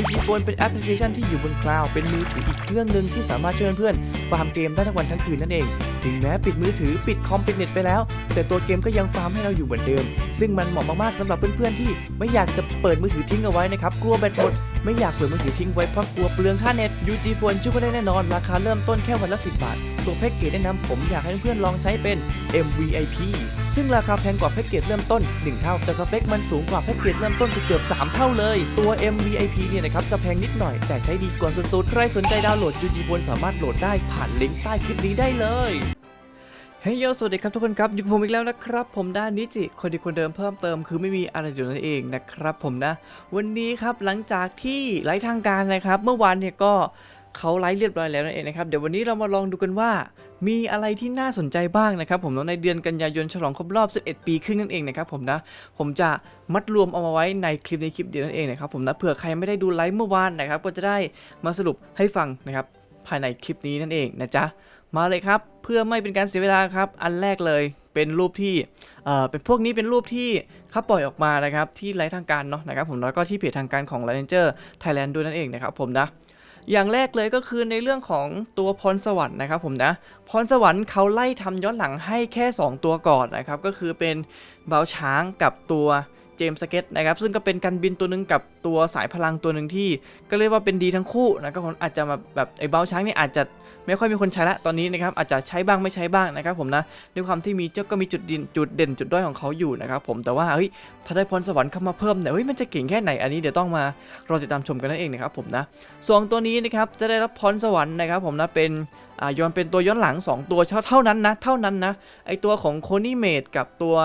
UT Phone เป็นแอปพลิเคชันที่อยู่บนคลาวด์เป็นมือถืออีกเครื่องหนึ่งที่สามารถช่วยเพื่อนๆฟาร์มเกมได้ทั้งวันทั้งคืนนั่นเอง ถึงแม้ปิดมือถือปิดคอมปิดเน็ตไปแล้ว แต่ตัวเกมก็ยังฟาร์มให้เราอยู่เหมือนเดิม ซึ่งมันเหมาะมากๆสำหรับเพื่อนๆที่ไม่อยากจะเปิดมือถือทิ้งเอาไว้นะครับกลัวแบตหมดไม่อยากเปิดมือถือทิ้งไว้เพราะกลัวเปลืองค่าเน็ต UG Phone ช่วยก็ได้แน่นอนราคาเริ่มต้นแค่วันละ10บาทตัวแพ็กเกจแนะนำผมอยากให้เพื่อนๆลองใช้เป็น MVIP ซึ่งราคาแพงกว่าแพ็กเกจเริ่มต้น 1 เท่า แต่สเปคมันสูงกว่าแพ็กเกจเริ่มต้นเกือบ 3 เท่าเลย ตัว MVIP เนี่ยนะครับจะแพงนิดหน่อย แต่ใช้ดีกว่าสุดๆ ใครสนใจดาวน์โหลด UG Phone สามารถโหลดได้ผ่านลิงก์ใต้คลิปนี้ได้เลยเฮ้ยโยสวัสดีครับทุกคนครับอยู่กับผมอีกแล้วนะครับ ผมด้านนิจิคนดีคนเดิมเพิ่มเติมคือไม่มีอะไรเดียวนั่นเองนะครับผมนะ วันนี้ครับหลังจากที่ไลฟ์ทางการนะครับ เมื่อวานเนี่ยก็เขาไลฟ์เรียบร้อยแล้วนั่นเองนะครับ เดี๋ยววันนี้เรามาลองดูกันว่า มีอะไรที่น่าสนใจบ้างนะครับผมในเดือนกันยายนฉลองครบรอบ 11 ปีครึ่งนั่นเองนะครับผมนะผมจะมัดรวมเอามาไว้ในคลิปในคลิปเดียวนั่นเองนะครับผมนะเผื่อใครไม่ได้ดูไลฟ์เมื่อวานนะครับก็จะได้มาสรุปให้ฟังนะครับภายในคลิปนี้นั่นเองนะจ๊ะมาเลยครับเพื่อไม่เป็นการเสียเวลาครับอันแรกเลยเป็นรูปที่เอ่อเป็นพวกนี้เป็นรูปที่เขาปล่อยออกมานะครับที่ไลฟ์ทางการเนาะนะครับผมแล้วก็ที่เพจทางการของ r a n g e r Thailand ด้วยนั่นเองนะครับผมนะ อย่างแรกเลยก็คือในเรื่องของตัวพรสวรรค์นะครับผมนะพรสวรรค์เขาไล่ทำย้อนหลังให้แค่ 2 ตัวก่อนนะครับก็คือเป็นเบาช้างกับตัวเจมส์สเก็ตนะครับซึ่งก็เป็นการบินตัวหนึ่งกับตัวสายพลังตัวหนึ่งที่ ก็เรียกว่าเป็นดีทั้งคู่นะก็อาจจะมาแบบไอ้เบาช้างนี่อาจจะ ไม่ค่อยมีคนใช้ละตอนนี้นะครับอาจจะใช้บ้างไม่ใช้บ้างนะครับผมนะด้วยความที่มีเจ้าก็มีจุดดินจุดเด่นจุดด้อยของเขาอยู่นะครับผมแต่ว่าเฮ้ยถ้าได้พรสวรรค์เข้ามาเพิ่มเนี่ยเฮ้ยมันจะเก่งแค่ไหนอันนี้เดี๋ยวต้องมารอติดตามชมกันนั่นเองนะครับผมนะสองตัวนี้นะครับจะได้รับพรสวรรค์นะครับผมนะเป็นอ่าย้อนเป็นตัวย้อนหลัง 2 ตัวเท่านั้นนะเท่านั้นนะไอตัวของโคนี่เมดกับตัว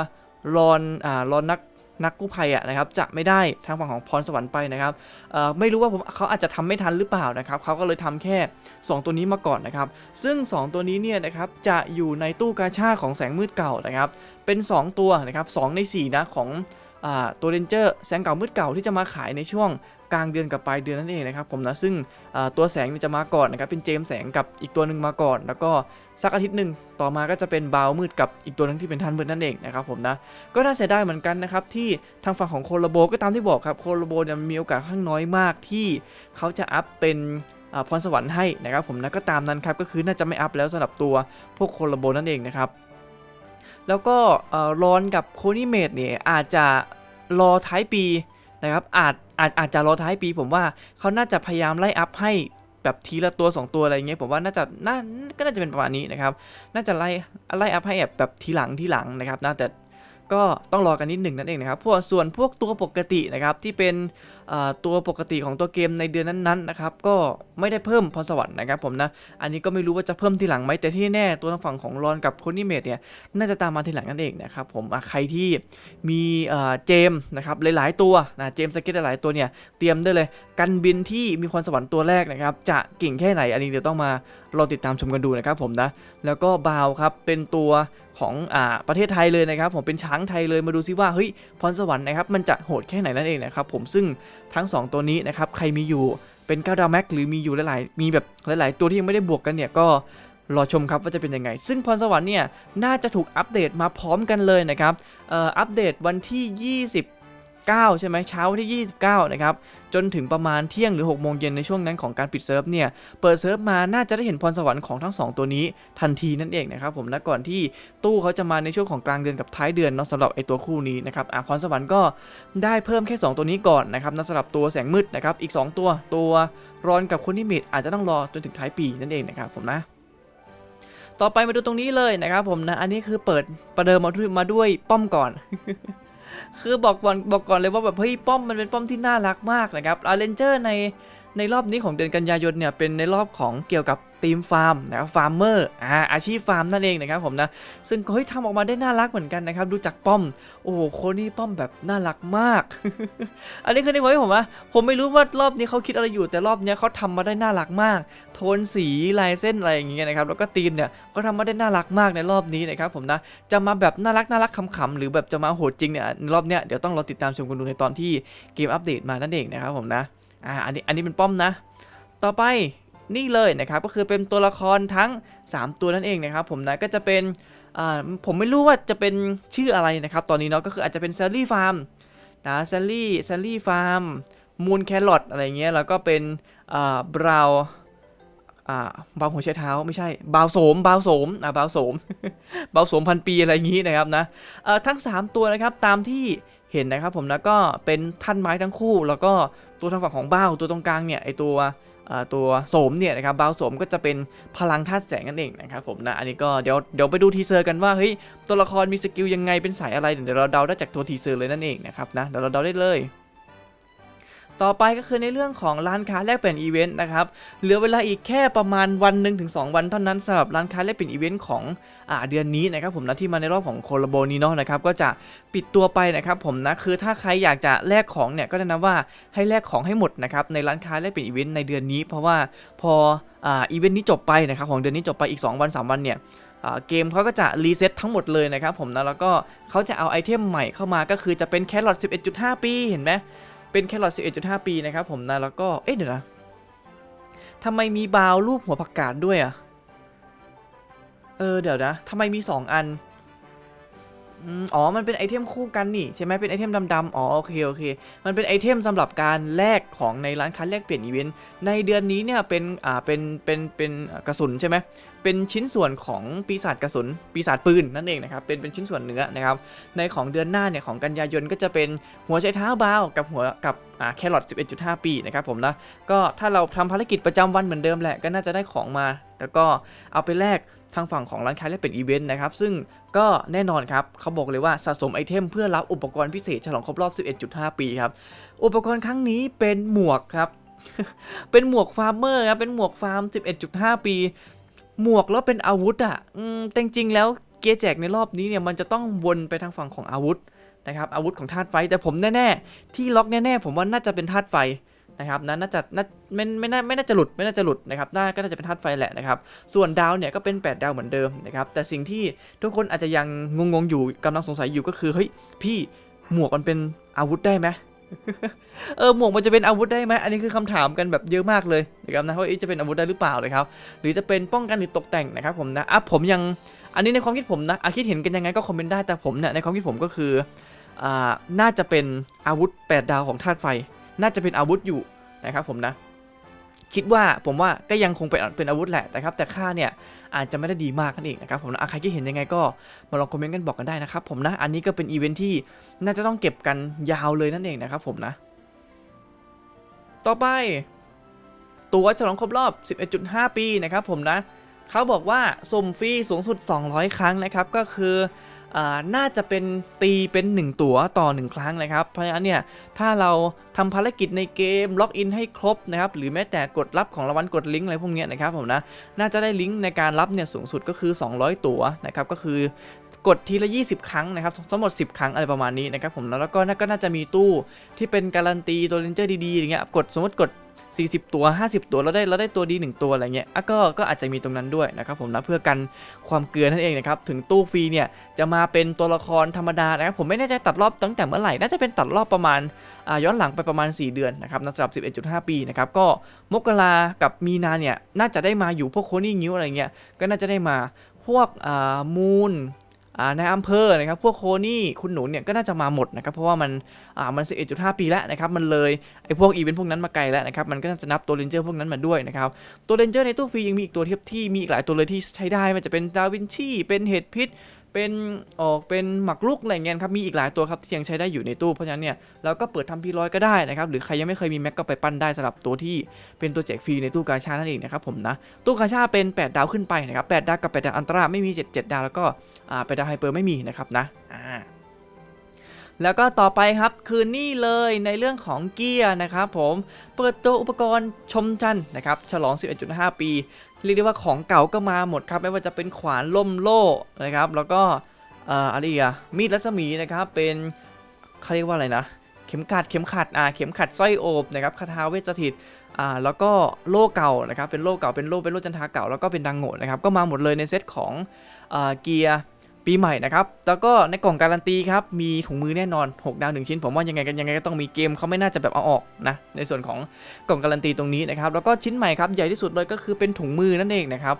รอนอ่ารอนนัก นักกู้ภัยอะนะครับจะไม่ได้ทางฝั่งของพรสวรรค์ไปนะครับไม่รู้ว่าผมเขาอาจจะทำไม่ทันหรือเปล่านะครับเขาก็เลยทำแค่ 2 ตัวนี้มาก่อนนะครับ ซึ่ง 2 ตัวนี้เนี่ยนะครับจะอยู่ในตู้กาชาของแสงมืดเก่านะครับเป็น 2 ตัวนะครับ2ใน4นะของ ตัวเรนเจอร์แสงเก่ามืดเก่าที่จะมาขายในช่วงกลางเดือนกับปลายเดือนนั่นเองนะครับผมนะซึ่งตัวแสงจะมาก่อนนะครับเป็นเจมแสงกับอีกตัวหนึ่งมาก่อน แล้วก็สักอาทิตย์หนึ่งต่อมาก็จะเป็นบาวมืดกับอีกตัวหนึ่งที่เป็นทันมืดนั่นเองนะครับผมนะก็น่าเสียดายเหมือนกันนะครับที่ทางฝั่งของโคโลโบก็ตามที่บอกครับโคโลโบเนี่ยมีโอกาสข้างน้อยมากที่เขาจะอัพเป็นพรสวรรค์ให้นะครับผมนะก็ตามนั้นครับก็คือน่าจะไม่อัพแล้วสำหรับตัวพวกโคโลโบนั่นเองนะครับ แล้วก็เอ่อรอนกับโคนิเมดเนี่ยอาจจะรอท้ายปีนะครับอาจอาจอาจจะรอท้ายปี ผมว่าเขาน่าจะพยายามไล่อัพให้แบบทีละตัว 2 ตัวอะไรเงี้ยผมว่าน่าจะน่าก็น่าจะเป็นประมาณนี้นะครับน่าจะไล่ไล่อัพให้แบบแบบทีหลังทีหลังนะครับนะแต่ก็ต้องรอกันนิดหนึ่งนั่นเองนะครับพวกส่วนพวกตัวปกตินะครับที่เป็น ตัวปกติของตัวเกมในเดือนนั้นๆนะครับก็ไม่ได้เพิ่มพรสวรรค์นะครับผมนะอันนี้ก็ไม่รู้ว่าจะเพิ่มทีหลังไหมแต่ที่แน่ตัวทางฝั่งของรอนกับโคนิเมดเนี่ยน่าจะตามมาทีหลังนั่นเองนะครับผมใครที่มีเจมนะครับหลายๆตัวนะเจมสเก็ตหลายตัวเนี่ยเตรียมได้เลยกันบินที่มีพรสวรรค์ตัวแรกนะครับจะเก่งแค่ไหนอันนี้เดี๋ยวต้องมารอติดตามชมกันดูนะครับผมนะแล้วก็บาวครับเป็นตัวของอ่าประเทศไทยเลยนะครับผมเป็นช้างไทยเลยมาดูซิว่าเฮ้ยพรสวรรค์นะครับมันจะโหดแค่ไหนนั่นเองนะครับผมซึ่งทั้ง 2 ตัวนี้นะครับใครมีอยู่เป็น9ดาวแม็กหรือมีอยู่หลายๆมีแบบหลาย ๆ ตัวที่ยังไม่ได้บวกกันเนี่ยก็รอชมครับว่าจะเป็นยังไง ซึ่งพรสวรรค์เนี่ยน่าจะถูกอัปเดตมาพร้อมกันเลยนะครับอัปเดตวันที่ 29 ใช่ไหมเช้าวันที่ 29 นะครับ จนถึงประมาณเที่ยงหรือ 6 โมงเย็นในช่วงนั้นของการปิดเซิร์ฟเนี่ย เปิดเซิร์ฟมาน่าจะได้เห็นพรสวรรค์ของทั้ง 2 ตัวนี้ทันทีนั่นเองนะครับผม และก่อนที่ตู้เขาจะมาในช่วงของกลางเดือนกับท้ายเดือนเนาะสำหรับไอตัวคู่นี้นะครับอะพรสวรรค์ก็ได้เพิ่มแค่ 2 ตัวนี้ก่อนนะครับนะสำหรับตัวแสงมืดนะครับ อีก 2 ตัวตัวร้อนกับคนที่เมดอาจจะต้องรอจนถึงท้ายปีนั่นเองนะครับผมนะต่อไปมาดูตรงนี้เลยนะครับผมนะ อันนี้คือเปิดประเดิมมาด้วยมาด้วยป้อมก่อน คือบอกก่อนบอกก่อนเลยว่าแบบเฮ้ยป้อมมันเป็นป้อมที่น่ารักมากนะครับอาเลนเจอร์ใน ในรอบนี้ของเดือนกันยายนเนี่ยเป็นในรอบของเกี่ยวกับทีมฟาร์มนะครับฟาร์มเมอร์อ่าอาชีพฟาร์มนั่นเองนะครับผมนะซึ่งเฮ้ยทำออกมาได้น่ารักเหมือนกันนะครับดูจากป้อม โอ้โหโคนี่ป้อมแบบน่ารักมาก อันนี้คือในความที่ผมว่าผมไม่รู้ว่ารอบนี้เขาคิดอะไรอยู่แต่รอบนี้เขาทำมาได้น่ารักมาก โทนสีลายเส้นอะไรอย่างเงี้ยนะครับแล้วก็ตีมเนี่ยก็ทำมาได้น่ารักมากในรอบนี้นะครับผมนะจะมาแบบน่ารักน่ารักขำๆหรือแบบจะมาโหดจริงเนี่ยรอบเนี้ยเดี๋ยวต้องรอติดตามชมกันดูในตอนที่เกมอัปเดตมานั่นเองนะครับผมนะ อ่าอันนี้อันนี้เป็นป้อมนะ ต่อไปนี่เลยนะครับก็คือเป็นตัวละครทั้ง 3 ตัวนั่นเองนะครับผมนะก็จะเป็นอ่าผมไม่รู้ว่าจะเป็นชื่ออะไรนะครับ ตอนนี้เนาะก็คืออาจจะเป็นแซลลี่ฟาร์มนะแซลลี่แซลลี่ฟาร์มมูนแครอทอะไรเงี้ยแล้วก็เป็นอ่าบราวอ่าบาวหัวใช้เท้าไม่ใช่บาวโสมบาวโสมอ่าบาวโสมบาวโสมพันปีอะไรอย่างงี้นะครับนะเอ่อทั้ง 3 ตัวนะครับตามที่ เห็นนะครับผมแล้วก็เป็นท่านไม้ทั้งคู่ แล้วก็ตัวทางฝั่งของบ้าวตัวตรงกลางเนี่ยไอตัวตัวโสมเนี่ยนะครับบ้าวโสมก็จะเป็นพลังธาตุแสงนั่นเองนะครับผมนะอันนี้ก็เดี๋ยวเดี๋ยวไปดูทีเซอร์กันว่าเฮ้ยตัวละครมีสกิลยังไงเป็นสายอะไรเดี๋ยวเราเดาได้จากตัวทีเซอร์เลยนั่นเองนะครับนะเดี๋ยวเราเดาได้เลย ต่อไปก็คือในเรื่องของร้านค้าแลกเปลี่ยนอีเวนต์นะครับ เหลือเวลาอีกแค่ประมาณวันหนึ่งถึง2วันเท่านั้นสำหรับร้านค้าแลกเปลี่ยนอีเวนต์ของอ่าเดือนนี้นะครับผมนะที่มาในรอบของโคลโบนี้เนาะนะครับก็จะปิดตัวไปนะครับผมนะคือถ้าใครอยากจะแลกของเนี่ยก็แนะนำว่าให้แลกของให้หมดนะครับในร้านค้าแลกเปลี่ยนอีเวนต์ในเดือนนี้ เพราะว่าพออ่าอีเวนต์นี้จบไปนะครับของเดือนนี้จบไปอีก 2 วัน 3 วันเนี่ยเกมเขาก็จะรีเซ็ตทั้งหมดเลยนะครับผมนะแล้วก็เขาจะเอาไอเทมใหม่เข้ามาก็คือจะเป็นแครอท11.5 ปีเห็นไหม เป็นแครอท11.5 ปีนะครับผมนะแล้วก็เอ๊ะเดี๋ยวนะทำไมมีบาวรูปหัวผักกาดด้วยอะเออเดี๋ยวนะทำไมมี 2 อันอ๋อ มันเป็นไอเทมคู่กันนี่ใช่ไหมเป็นไอเทมดำๆอ๋อโอเคโอเค มันเป็นไอเทมสำหรับการแลกของในร้านค้าแลกเปลี่ยนอีเวนต์ในเดือนนี้เนี่ยเป็นอ่าเป็นเป็นเป็นกระสุนใช่ไหม เป็นชิ้นส่วนของปีศาจกระสุนปีศาจปืนนั่นเองนะครับเป็นเป็นชิ้นส่วนเนื้อนะครับในของเดือนหน้าเนี่ยของกันยายนก็จะเป็นหัวใจเท้าบาวกับหัวกับอ่าแครอท11.5 ปีนะครับผมนะก็ถ้าเราทำภารกิจประจำวันเหมือนเดิมแหละก็น่าจะได้ของมา แล้วก็เอาไปแลกทางฝั่งของร้านค้าและเป็นอีเวนต์นะครับ ซึ่งก็แน่นอนครับเขาบอกเลยว่าสะสมไอเทมเพื่อรับอุปกรณ์พิเศษฉลองครบรอบ 11.5 ปีครับ อุปกรณ์ครั้งนี้เป็นหมวกครับ เป็นหมวกฟาร์มเมอร์ครับ เป็นหมวกฟาร์ม 11.5 ปี หมวกแล้วเป็นอาวุธอะแต่จริงๆแล้วเกียร์แจกในรอบนี้เนี่ยมันจะต้องวนไปทางฝั่งของอาวุธนะครับอาวุธของธาตุไฟแต่ผมแน่ๆที่ล็อกแน่ๆผมว่าน่าจะเป็นธาตุไฟนะครับนะน่าจะน่าไม่ไม่น่าไม่น่าจะหลุดไม่น่าจะหลุดนะครับน่าก็น่าจะเป็นธาตุไฟแหละนะครับส่วนดาวเนี่ยก็เป็น 8 ดาวเหมือนเดิมนะครับแต่สิ่งที่ทุกคนอาจจะยังงงๆอยู่กำลังสงสัยอยู่ก็คือเฮ้ยพี่หมวกมันเป็นอาวุธได้ไหม เออหมวกมันจะเป็นอาวุธได้ไหมอันนี้คือคำถามกันแบบเยอะมากเลยนะครับนะว่าอ๊ะจะเป็นอาวุธได้หรือเปล่าเลยครับหรือจะเป็นป้องกันหรือตกแต่งนะครับผมนะอะผมยังอันนี้ในความคิดผมนะอาคิดเห็นกันยังไงก็คอมเมนต์ได้แต่ผมเนี่ยในความคิดผมก็คืออ่าน่าจะเป็นอาวุธ 8 ดาวของธาตุไฟ น่าจะเป็นอาวุธอยู่นะครับผมนะ คิดว่าผมว่าก็ยังคงเป็นเป็นอาวุธแหละแต่ครับ แต่ค่าเนี่ยอาจจะไม่ได้ดีมากนั่นเองนะครับผมนะใครคิดเห็นยังไงก็มาลองคอมเมนต์กันบอกกันได้นะครับผมนะ อันนี้ก็เป็นอีเวนท์ที่น่าจะต้องเก็บกันยาวเลยนั่นเองนะครับผมนะ ต่อไป ตัวฉลองครบรอบ 11.5 ปีนะครับผมนะเขาบอกว่าสุ่มฟรีสูงสุด 200 ครั้งนะครับ ก็คือ น่าจะเป็นตีเป็น 1 ตั๋วต่อ 1 ครั้งนะครับ เพราะฉะนั้นเนี่ยถ้าเราทำภารกิจในเกมล็อกอินให้ครบนะครับหรือแม้แต่กดรับของรางวัลกดลิงก์อะไรพวกนี้นะครับผมนะน่าจะได้ลิงก์ในการรับเนี่ยสูงสุดก็คือ 200 ตั๋วนะครับก็คือ กดทีละ 20 ครั้งนะครับทั้งหมด 10 ครั้งอะไรประมาณนี้นะครับผมแล้วก็น่าก็น่าจะมีตู้ที่เป็นการันตีตัวเลนเจอร์ดีๆอย่างเงี้ยกดสมมติกด 40 ตัว 50 ตัวเราได้เราได้ตัวดี 1 ตัวอะไรเงี้ยอะก็ก็อาจจะมีตรงนั้นด้วยนะครับผมนะเพื่อกันความเกลือนั่นเองนะครับถึงตู้ฟรีเนี่ยจะมาเป็นตัวละครธรรมดานะครับผมไม่แน่ใจตัดรอบตั้งแต่เมื่อไหร่น่าจะเป็นตัดรอบประมาณาย้อนหลังไปประมาณ 4 เดือนนะครับสำหรับ 11.5 ปีนะครับก็มกรากับมีนาเนี่ยน่าจะได้มาอยู่พวกโคนี่งิ้วอะไรเงี้ยก็น่าจะได้มาพวกมูน ในอำเภอนะครับพวกโคนี่คุณหนูเนี่ยก็น่าจะมาหมดนะครับเพราะว่ามันอ่ามัน 11.5 ปีแล้วนะครับมันเลยไอพวกอีเวนต์พวกนั้นมาไกลแล้วนะครับมันก็น่าจะนับตัวเรนเจอร์พวกนั้นมาด้วยนะครับตัวเรนเจอร์ในตู้ฟรียังมีอีกตัวเทียบที่มีอีกหลายตัวเลยที่ใช้ได้มันจะเป็นดาวินชีเป็นเห็ดพิษ เป็นออกเป็นหมักลุกอะไรเงี้ยครับมีอีกหลายตัวครับที่ยังใช้ได้อยู่ในตู้เพราะฉะนั้นเนี่ยเราก็เปิดทำพีร้อยก็ได้นะครับหรือใครยังไม่เคยมีแม็กก็ไปปั้นได้สำหรับตัวที่เป็นตัวแจกฟรีในตู้กาชานั่นเองนะครับผมนะตู้กาชาเป็น 8 ดาวขึ้นไปนะครับ8ดาวกับ8ดาวอันตราไม่มี 7 7 ดาวแล้วก็อ่า8ดาวไฮเปอร์ไม่มีนะครับนะอ่า แล้วก็ต่อไปครับคือนี่เลยในเรื่องของเกียร์นะครับผมเปิดตัวอุปกรณ์ชมจันนะครับฉลอง 11.5 ปี เรียกได้ว่าของเก่าก็มาหมดครับ ไม่ว่าจะเป็นขวานล่มโล่นะครับแล้วก็อะไรอีกอะมีดรัศมีนะครับเป็นเขาเรียกว่าอะไรนะ เข็มขัดเข็มขัดอ่าเข็มขัดสร้อยโอบนะครับคาถาเวทสถิตอ่าแล้วก็โล่เก่านะครับเป็นโล่เก่าเป็นโล่เป็นโล่จันทาเก่าแล้วก็เป็นดังโง่นะครับก็มาหมดเลยในเซตของอ่าเกียร์ ปีใหม่นะครับ แล้วก็ในกล่องการันตีครับ มีถุงมือแน่นอน 6 ดาว 1 ชิ้น ผมว่ายังไงกันยังไงก็ต้องมีเกมเขาไม่น่าจะแบบเอาออกนะ ในส่วนของกล่องการันตีตรงนี้นะครับ แล้วก็ชิ้นใหม่ครับ ใหญ่ที่สุดเลยก็คือเป็นถุงมือนั่นเองนะครับ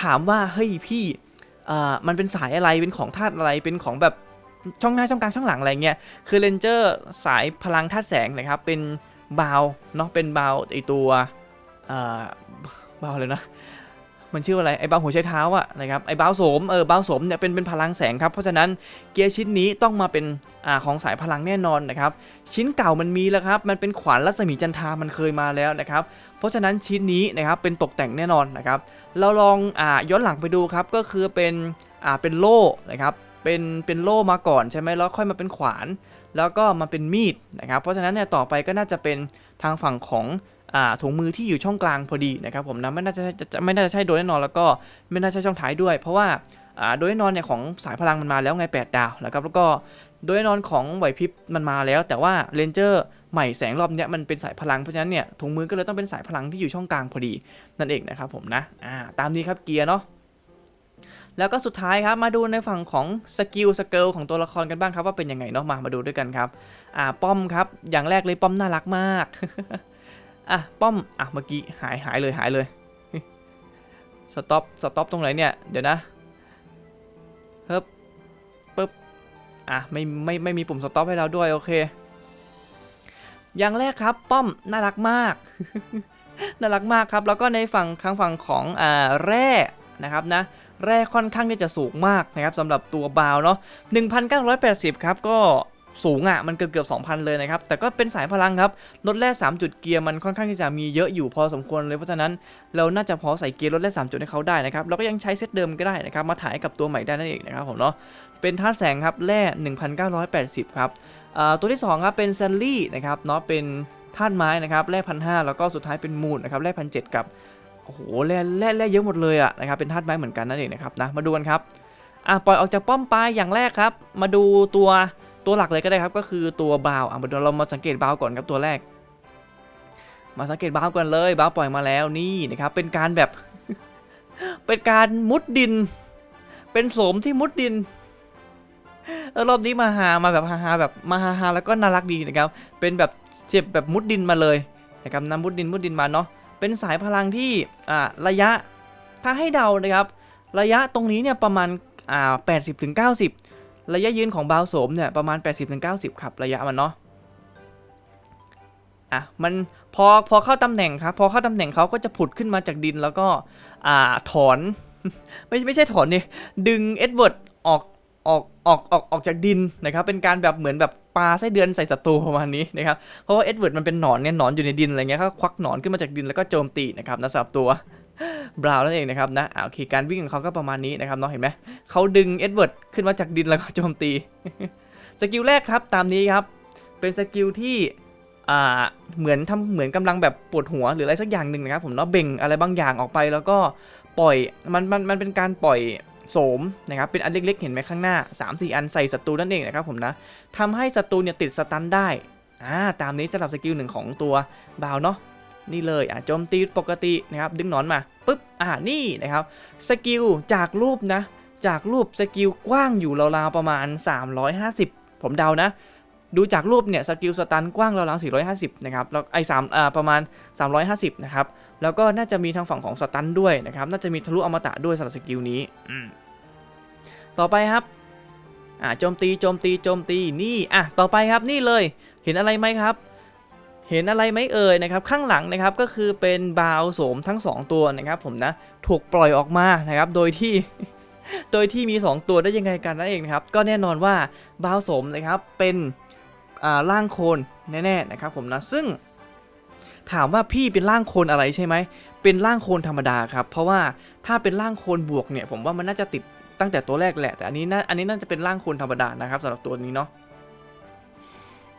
ถามว่า เฮ้ยพี่อ่ามันเป็นสายอะไร เป็นของธาตุอะไร เป็นของแบบช่องหน้าช่องกลางช่องหลังอะไรเงี้ย คือเรนเจอร์สายพลังธาตุแสงนะครับ เป็นบาวเนาะ เป็นบาวไอตัวอ่าบาวเลยนะ มันชื่ออะไรไอ้บ้าหัวใช้เท้าอะนะครับไอ้บ้าโสมเออบ้าโสมเนี่ยเป็นเป็นพลังแสงครับเพราะฉะนั้นเกียร์ชิ้นนี้ต้องมาเป็นอ่าของสายพลังแน่นอนนะครับชิ้นเก่ามันมีแล้วครับมันเป็นขวานรัศมีจันทามันเคยมาแล้วนะครับเพราะฉะนั้นชิ้นนี้นะครับเป็นตกแต่งแน่นอนนะครับเราลองอ่าย้อนหลังไปดูครับก็คือเป็นอ่าเป็นโล่นะครับเป็นเป็นโล่มาก่อนใช่ไหมแล้วค่อยมาเป็นขวาน แล้วก็มาเป็นมีดนะครับเพราะฉะนั้นเนี่ยต่อไปก็น่าจะเป็นทางฝั่งของ ถุงมือที่อยู่ช่องกลางพอดีนะครับผมนะไม่น่าจะจะไม่น่าจะใช่โดยแน่นอนแล้วก็ไม่น่าจะใช่ช่องท้ายด้วย เพราะว่าโดยแน่นอนเนี่ยของสายพลังมันมาแล้วไง 8 ดาวนะครับแล้วก็โดยแน่นอนของไหวพริบมันมาแล้ว แต่ว่าเรนเจอร์ใหม่แสงรอบเนี้ยมันเป็นสายพลังเพราะฉะนั้นเนี่ยถุงมือก็เลยต้องเป็นสายพลังที่อยู่ช่องกลางพอดีนั่นเองนะครับผมนะาตามนี้ครับเกียร์เนาะแล้วก็สุดท้ายครับมาดูในฝั่งของสกิลสเกิลของตัวละครกันบ้างครับว่าเป็นยังไงเนาะมามาดูด้วยกันครับอ่าป้อมครับอย่างแรกเลยป้อมน่ารักมาก อะป้อมอะเมื่อกี้หายหายเลยหายเลยสต็อปสต็อปตรงไหนเนี่ยเดี๋ยวนะเฮ้บปึ๊บอะไม่ไม่ไม่มีปุ่มสต็อปให้เราด้วยโอเค อย่างแรกครับป้อมน่ารักมาก น่ารักมากครับแล้วก็ในฝั่งข้างฝั่งของอ่าแร่นะครับนะแร่ค่อนข้างที่จะสูงมากนะครับสำหรับตัวบาวเนาะ1,980 ครับก็ สูงอะมันเกือบเกือบ2,000 เลยนะครับ แต่ก็เป็นสายพลังครับ รถแร่3จุดเกียร์มันค่อนข้างที่จะมีเยอะอยู่พอสมควรเลยเพราะฉะนั้นเราน่าจะพอใส่เกียร์รถแร่3จุดให้เขาได้นะครับเราก็ยังใช้เซตเดิมก็ได้นะครับมาถ่ายกับตัวใหม่ได้นั่นเองนะครับผมเนาะเป็นธาตุแสงครับแร่ 1980 ครับตัวที่2ครับเป็นแซนลี่นะครับเนาะเป็นธาตุไม้นะครับแร่พันห้าแล้วก็สุดท้ายเป็นมูลนะครับแร่พันเกับโอ้โหแร่แร่แร่เยอะหมดเลยอะนะครับเป็นธาตุไม้เหมือนกันนั่นเองนะครับนะมาดูกันครับอะปล่อยออกจากป้อมไปอย่างแรกครับ มาดูตัว ตัวหลักเลยก็ได้ครับก็คือตัวบาวอะมาดูเรามาสังเกตบาวก่อนครับตัวแรก มาสังเกตบาวก่อนเลยบาวปล่อยมาแล้วนี่นะครับเป็นการแบบ เป็นการมุดดิน เป็นโสมที่มุดดินเออรอบนี้มาหามาแบบฮาๆแบบมาฮาๆแล้วก็น่ารักดีนะครับ เป็นแบบเจ็บแบบมุดดินมาเลยนะครับนำมุดดินมุดดินมาเนาะเป็นสายพลังที่อ่าระยะถ้าให้เดานะครับ ระยะตรงนี้เนี่ยประมาณอ่า80ถึง90 ระยะยืนของบาวโสมเนี่ยประมาณ 80-90 ครับระยะมันเนาะอะมันพอพอเข้าตำแหน่งครับพอเข้าตำแหน่งเขาก็จะผุดขึ้นมาจากดินแล้วก็อ่าถอนไม่ไม่ใช่ถอนนี่ดึงเอ็ดเวิร์ดออกออกออกออกออกจากดินนะครับเป็นการแบบเหมือนแบบปลาไส้เดือนใส่ศัตรูประมาณนี้นะครับเพราะว่าเอ็ดเวิร์ดมันเป็นหนอนเนี่ยหนอนอยู่ในดินอะไรเงี้ยเขาควักหนอนขึ้นมาจากดินแล้วก็โจมตีนะครับนะสำหรับตัว บราวน์นั่นเองนะครับนะโอเคการวิ่งของเขาก็ประมาณนี้นะครับเนาะเห็นไหมเขาดึงเอ็ดเวิร์ดขึ้นมาจากดินแล้วก็โจมตีสกิลแรกครับตามนี้ครับ เป็นสกิลที่อ่าเหมือนทำเหมือนกำลังแบบปวดหัวหรืออะไรสักอย่างหนึ่งนะครับผมเนาะเบ่งอะไรบางอย่างออกไปแล้วก็ปล่อยมันมันมันเป็นการปล่อยโสมนะครับเป็นอันเล็กๆเห็นไหมข้างหน้า 3-4 อันใส่ศัตรูนั่นเองนะครับผมนะทำให้ศัตรูเนี่ยติดสตันได้อ่าตามนี้สำหรับสกิลหนึ่งของตัวบาวเนาะ นี่เลยอะโจมตีปกตินะครับดึงหนอนมาปุ๊บอ่านี่นะครับสกิลจากรูปนะ จากรูปสกิลกว้างอยู่ราวๆประมาณ 350 ผมเดานะดูจากรูปเนี่ยสกิลสตันกว้างราวๆ450 นะครับ แล้วไอ้สามอ่าประมาณ 350 นะครับ แล้วก็น่าจะมีทางฝั่งของสตันด้วยนะครับ น่าจะมีทะลุอมตะด้วยสำหรับสกิลนี้ ต่อไปครับ อ่าโจมตีโจมตีโจมตีนี่ อะ ต่อไปครับนี่เลย เห็นอะไรไหมครับ เห็นอะไรไหมเอ่ยนะครับข้างหลังนะครับก็คือเป็นบาวโสมทั้ง 2 ตัวนะครับผมนะถูกปล่อยออกมานะครับโดยที่โดยที่มี 2 ตัวได้ยังไงกันนั่นเองนะครับก็แน่นอนว่าบาวโสมนะครับเป็นอ่าร่างโคนแน่ๆนะครับผมนะซึ่ง ถามว่าพี่เป็นร่างโคนอะไรใช่ไหมเป็นร่างโคนธรรมดาครับเพราะว่าถ้าเป็นร่างโคนบวกเนี่ยผมว่ามันน่าจะติดตั้งแต่ตัวแรกแหละแต่อันนี้น่าอันนี้น่าจะเป็นร่างโคนธรรมดานะครับสำหรับตัวนี้เนาะ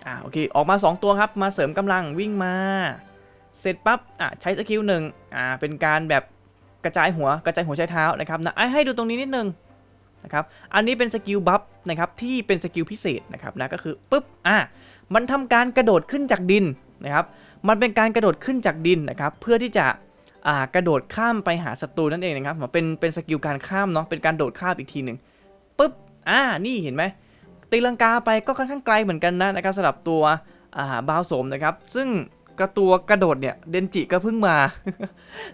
อ่าโอเค ออกมา 2 ตัวครับ มาเสริมกำลังวิ่งมา เสร็จปั๊บอะใช้สกิลหนึ่งอ่าเป็นการแบบกระจายหัวกระจายหัวใช้เท้านะครับนะอะให้ดูตรงนี้นิดนึงนะครับอันนี้เป็นสกิลบัฟนะครับที่เป็นสกิลพิเศษนะครับนะก็คือปุ๊บอะมันทำการกระโดดขึ้นจากดินนะครับมันเป็นการกระโดดขึ้นจากดินนะครับเพื่อที่จะอ่ากระโดดข้ามไปหาศัตรูนั่นเองนะครับเป็นเป็นสกิลการข้ามเนาะเป็นการโดดข้ามอีกทีหนึ่งปุ๊บอ่านี่เห็นไหม ตีลังกาไปก็ค่อนข้างไกลเหมือนกันนะนะครับสำหรับตัวอ่าบาวสมนะครับ ซึ่งกระตัวกระโดดเนี่ยเดนจิก็เพิ่งมา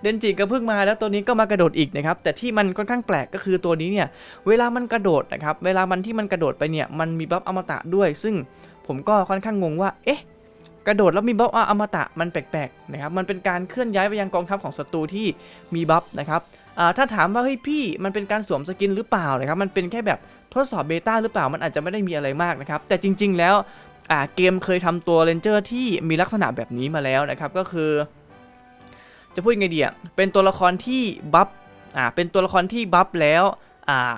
เดนจิก็เพิ่งมาแล้วตัวนี้ก็มากระโดดอีกนะครับแต่ที่มันค่อนข้างแปลกก็คือตัวนี้เนี่ยเวลามันกระโดดนะครับเวลามันที่มันกระโดดไปเนี่ยมันมีบัฟอมตะด้วย ซึ่งผมก็ค่อนข้างงงว่าเอ๊ะกระโดดแล้วมีบัฟอมตะมันแปลกๆนะครับมันเป็นการเคลื่อนย้ายไปยังกองทัพของศัตรูที่มีบัฟนะครับ ถ้าถามว่าเฮ้ยพี่มันเป็นการสวมสกินหรือเปล่านะครับมันเป็นแค่แบบทดสอบเบต้าหรือเปล่ามันอาจจะไม่ได้มีอะไรมากนะครับแต่จริง ๆ แล้วเกมเคยทำตัวเรนเจอร์ที่มีลักษณะแบบนี้มาแล้วนะครับก็คือ จะพูดยังไงดีอะเป็นตัวละครที่บัฟอ่าเป็นตัวละครที่บัฟแล้วอ่า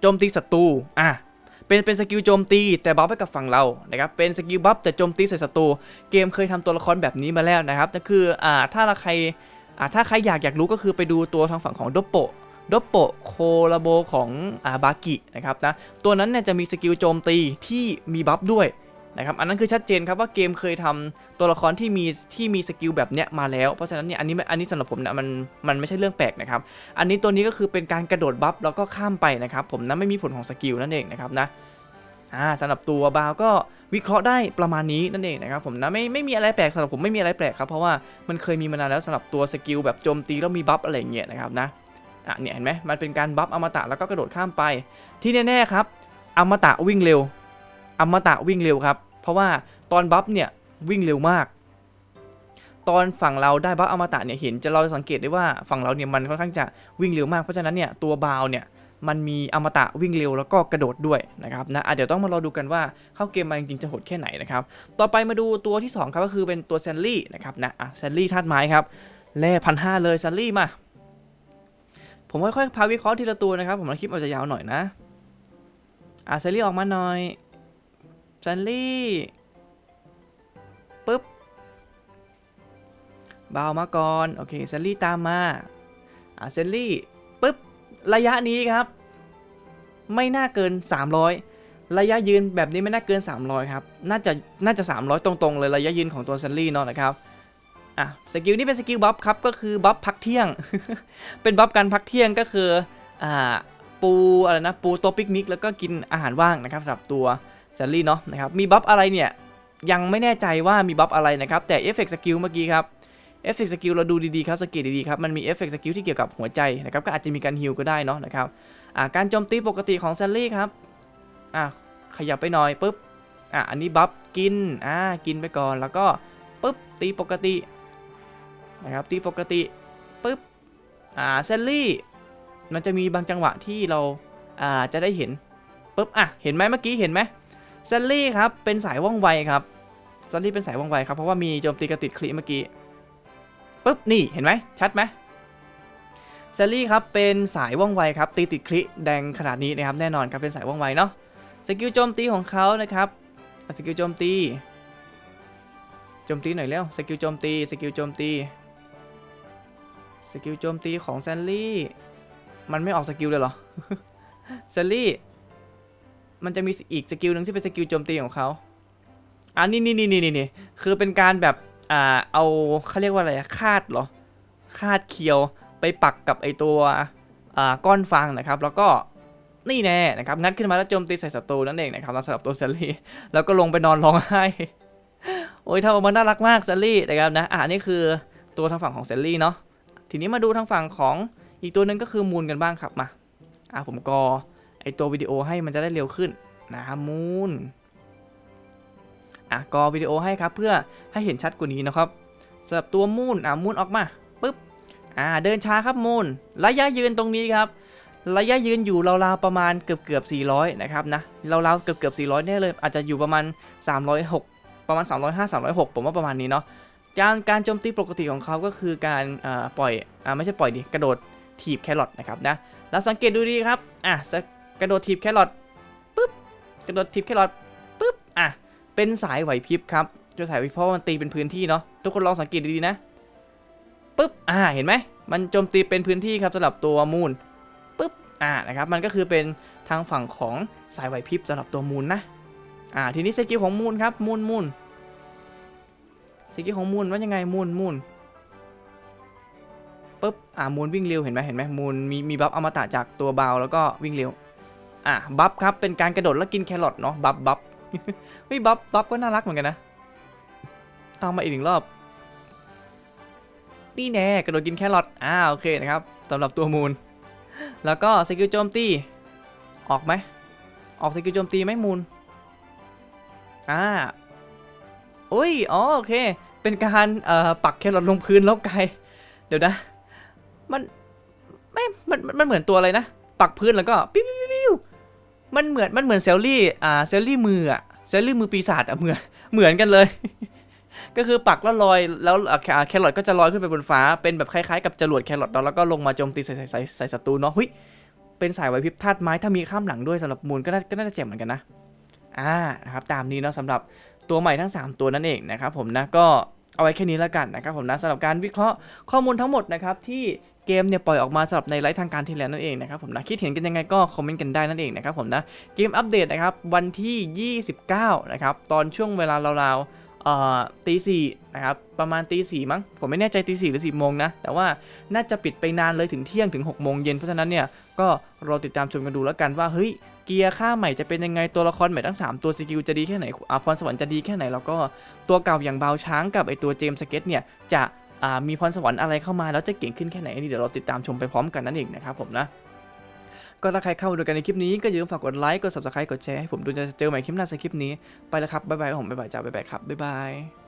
โจมตีศัตรูอ่าเป็นเป็นสกิลโจมตีแต่บัฟให้กับฝั่งเรานะครับเป็นสกิลบัฟแต่โจมตีใส่ศัตรูเกมเคยทำตัวละครแบบนี้มาแล้วนะครับแต่คืออ่าถ้าใคร อ่าถ้าใครอยากอยากรู้ก็คือไปดูตัวทางฝั่งของโดโปดโปโคลาโบของอาบากินะครับนะตัวนั้นเนี่ยจะมีสกิลโจมตีที่มีบัฟด้วยนะครับอันนั้นคือชัดเจนครับว่าเกมเคยทำตัวละครที่มีที่มีสกิลแบบเนี้ยมาแล้ว เพราะฉะนั้นเนี่ยอันนี้อันนี้สำหรับผมเนี่ยมันมันไม่ใช่เรื่องแปลกนะครับอันนี้ตัวนี้ก็คือเป็นการกระโดดบัฟแล้วก็ข้ามไปนะครับผมนะไม่มีผลของสกิลนั่นเองนะครับนะอ่าสำหรับตัวบาวก็ วิเคราะห์ได้ประมาณนี้นั่นเองนะครับผมนะไม่ไม่มีอะไรแปลกสำหรับผมไม่มีอะไรแปลกครับเพราะว่ามันเคยมีมานานแล้วสำหรับตัวสกิลแบบโจมตีแล้วมีบัฟอะไรเงี้ยนะครับนะอะเนี่ยเห็นไหมมันเป็นการบัฟอมตะแล้วก็กระโดดข้ามไป ที่แน่ๆครับอมตะวิ่งเร็ว อมตะวิ่งเร็วครับ เพราะว่าตอนบัฟเนี่ยวิ่งเร็วมาก ตอนฝั่งเราได้บัฟอมตะเนี่ยเห็นจะเราสังเกตได้ว่าฝั่งเราเนี่ยมันค่อนข้างจะวิ่งเร็วมากเพราะฉะนั้นเนี่ยตัวบาวเนี่ย มันมีอมตะวิ่งเร็วแล้วก็กระโดดด้วยนะครับนะะเดี๋ยวต้องมารอดูกันว่าเข้าเกมมาจริงๆจะโหดแค่ไหนนะครับ ต่อไปมาดูตัวที่ 2 ครับก็คือเป็นตัวแซนลี่นะครับนะอะแซนลี่ธาตุไม้ครับแร่พันห้าเลยแซนลี่มา ผมค่อยๆพาวิเคราะห์ทีละตัวนะครับ ผมคลิปอาจจะยาวหน่อยนะอะแซนลี่ออกมาหน่อยแซนลี่ปึ๊บเบามาก่อนโอเคแซนลี่ตามมาอะแซนลี่ ระยะนี้ครับ ไม่น่าเกิน 300 ระยะยืนแบบนี้ไม่น่าเกิน 300 ครับ น่าจะน่าจะ 300 ตรงๆ เลยระยะยืนของตัวซันลี่เนาะนะครับอะสกิลนี้เป็นสกิลบัฟครับก็คือบัฟพักเที่ยง เป็นบัฟการพักเที่ยงก็คืออ่าปูอะไรนะปูโต๊ะปิกนิกแล้วก็กินอาหารว่างนะครับสำหรับตัวซันลี่เนาะนะครับมีบัฟอะไรเนี่ยยังไม่แน่ใจว่ามีบัฟอะไรนะครับแต่เอฟเฟกต์สกิลเมื่อกี้ครับ เอฟเฟกต์สกิลเราดูดีๆครับสกิลดีๆครับมันมีเอฟเฟกต์สกิลที่เกี่ยวกับหัวใจนะครับก็อาจจะมีการฮิลก็ได้เนาะนะครับอ่าการโจมตีปกติของแซันลี่ครับอะขยับไปหน่อยปุ๊บอะอันนี้บัฟกินอ่ากินไปก่อนแล้วก็ปุ๊บตีปกตินะครับตีปกติปุ๊บอ่าเซลลี่มันจะมีบางจังหวะที่เราอ่าจะได้เห็นปุ๊บอะเห็นไหมเมื่อกี้เห็นไหมเซลลี่ครับเป็นสายว่องไวครับเซลลี่เป็นสายว่องไวครับเพราะว่ามีโจมตีกระติดคลิเมื่อกี้ ปุ๊บนี่เห็นไหมชัดไหมเซลลี่ครับเป็นสายว่องไวครับตีติดคลิแดงขนาดนี้นะครับแน่นอนครับเป็นสายว่องไวเนาะสกิลโจมตีของเขานะครับสกิลโจมตีโจมตีหน่อยเร็วสกิลโจมตีสกิลโจมตีสกิลโจมตีของแซลลี่มันไม่ออกสกิลเลยเหรอแซลลี่มันจะมีอีกสกิลหนึ่งที่เป็นสกิลโจมตีของเขาอ่านี่นี่นี่นี่นี่คือเป็นการแบบ อ่าเอาเขาเรียกว่าอะไรอะคาดเหรอคาดเคียวไปปักกับไอตัวอ่าก้อนฟางนะครับ แล้วก็นี่แน่นะครับงัดขึ้นมาแล้วโจมตีใส่ศัตรูนั่นเองนะครับสำหรับตัวเซลลี่แล้วก็ลงไปนอนร้องไห้โอ้ยทำออกมาน่ารักมากเซลลี่นะครับนะอ่านี่คือตัวทางฝั่งของเซลลี่เนาะทีนี้มาดูทางฝั่งของอีกตัวหนึ่งก็คือมูนกันบ้างครับมาอ่าผมกอไอตัววิดีโอให้มันจะได้เร็วขึ้นนะครับมูน อะกอวิดีโอให้ครับเพื่อให้เห็นชัดกว่านี้นะครับสำหรับตัวมูนอ่ามูนออกมาปุ๊บอ่าเดินช้าครับมูลระยะยืนตรงนี้ครับ ระยะยืนอยู่ราวๆประมาณเกือบเกือบ400นะครับนะราวๆเกือบเกือบ400แน่เลย อาจจะอยู่ประมาณ 306 ประมาณ 305 306 ผมว่าประมาณนี้เนาะการการโจมตีปกติของเขาก็คือการอ่าปล่อยอ่าไม่ใช่ปล่อยดิกระโดดถีบแครอทนะครับนะเราสังเกตดูดีครับอะกระโดดถีบแครอทปุ๊บกระโดดถีบแครอท เป็นสายไหวพริบครับจะสายไหวพริบเพราะมันตีเป็นพื้นที่เนาะทุกคนลองสังเกตดีๆนะปุ๊บอ่าเห็นไหมมันโจมตีเป็นพื้นที่ครับสำหรับตัวมูลปุ๊บอ่านะครับมันก็คือเป็นทางฝั่งของสายไหวพริบสำหรับตัวมูลนะอ่าทีนี้สกิลของมูลครับมูลมูลสกิลของมูลว่ายังไงมูลมูลปุ๊บอ่ามูลวิ่งเร็วเห็นไหมเห็นไหมมูลมีมีบัฟอมตะจากตัวเบาแล้วก็วิ่งเร็วอะบัฟครับเป็นการกระโดดแล้วกินแครอทเนาะบัฟบัฟ เฮ้ยบัฟบัฟก็น่ารักเหมือนกันนะเอามาอีกหนึ่งรอบนี่แน่กระโดดกินแครอทอ่าโอเคนะครับสำหรับตัวมูล แล้วก็สกิลโจมตีออกไหมออกสกิลโจมตีไหมมูลอ่าโอ้ยอ๋อโอเค เป็นการเอ่อปักแครอทลงพื้นแล้วไกลเดี๋ยวนะ มันไม่มันมันเหมือนตัวอะไรนะ ปักพื้นแล้วก็ปิ้วปิ้วปิ้วปิ้ว มันเหมือนมันเหมือนเซลลี่อ่าเซลลี่มืออะเซลลี่มือปีศาจอะเหมือนเหมือนกันเลย ก็คือปักแล้วลอยแล้วแครอทก็จะลอยขึ้นไปบนฟ้าเป็นแบบคล้ายๆกับจรวดแครอทแล้วก็ลงมาโจมตีใส่ใส่ใส่ศัตรูเนาะหุยเป็นสายไวพริบธาตุไม้ถ้ามีข้ามหลังด้วยสำหรับมูลก็น่าก็น่าจะเจ๋งเหมือนกันนะอ่านะครับตามนี้เนาะสำหรับตัวใหม่ทั้ง 3 ตัวนั่นเองนะครับผมนะก็เอาไว้แค่นี้แล้วกันนะครับผมนะสำหรับการวิเคราะห์ข้อมูลทั้งหมดนะครับที่ เกมเนี่ยปล่อยออกมาสำหรับในไลฟ์ทางการที่แล้วนั่นเองนะครับผมนะคิดเห็นกันยังไงก็คอมเมนต์กันได้นั่นเองนะครับผมนะเกมอัปเดตนะครับวันที่ 29 นะครับตอนช่วงเวลาราวๆเอ่อตีสี่นะครับประมาณตีสี่มั้งผมไม่แน่ใจตีสี่หรือสี่โมงนะแต่ว่าน่าจะปิดไปนานเลยถึงเที่ยงถึง6กโมงเย็นเพราะฉะนั้นเนี่ยก็รอติดตามชมกันดูแล้วกันว่าเฮ้ยเกียร์ค่าใหม่จะเป็นยังไงตัวละครใหม่ทั้ง 3 ตัวสกิลจะดีแค่ไหนอาพรสวรรค์จะดีแค่ไหนแล้วก็ตัวเก่าอย่างเบาช้างกับไอตัวเจมส์สเก็ตเนี่ยจะ มีพรสวรรค์อะไรเข้ามาแล้วจะเก่งขึ้นแค่ไหนอันนี้เดี๋ยวเราติดตามชมไปพร้อมกันนั่นเองนะครับผมนะก็ถ้าใครเข้ามาดูกันในคลิปนี้ก็อย่าลืมฝากกดไลค์กด subscribe กดแชร์ให้ผมดูจะเจอใหม่คลิปหน้าสคลิปนี้ไปแล้วครับบ๊ายบายผมบ๊ายบายจ้าบ๊ายบายครับบ๊ายบาย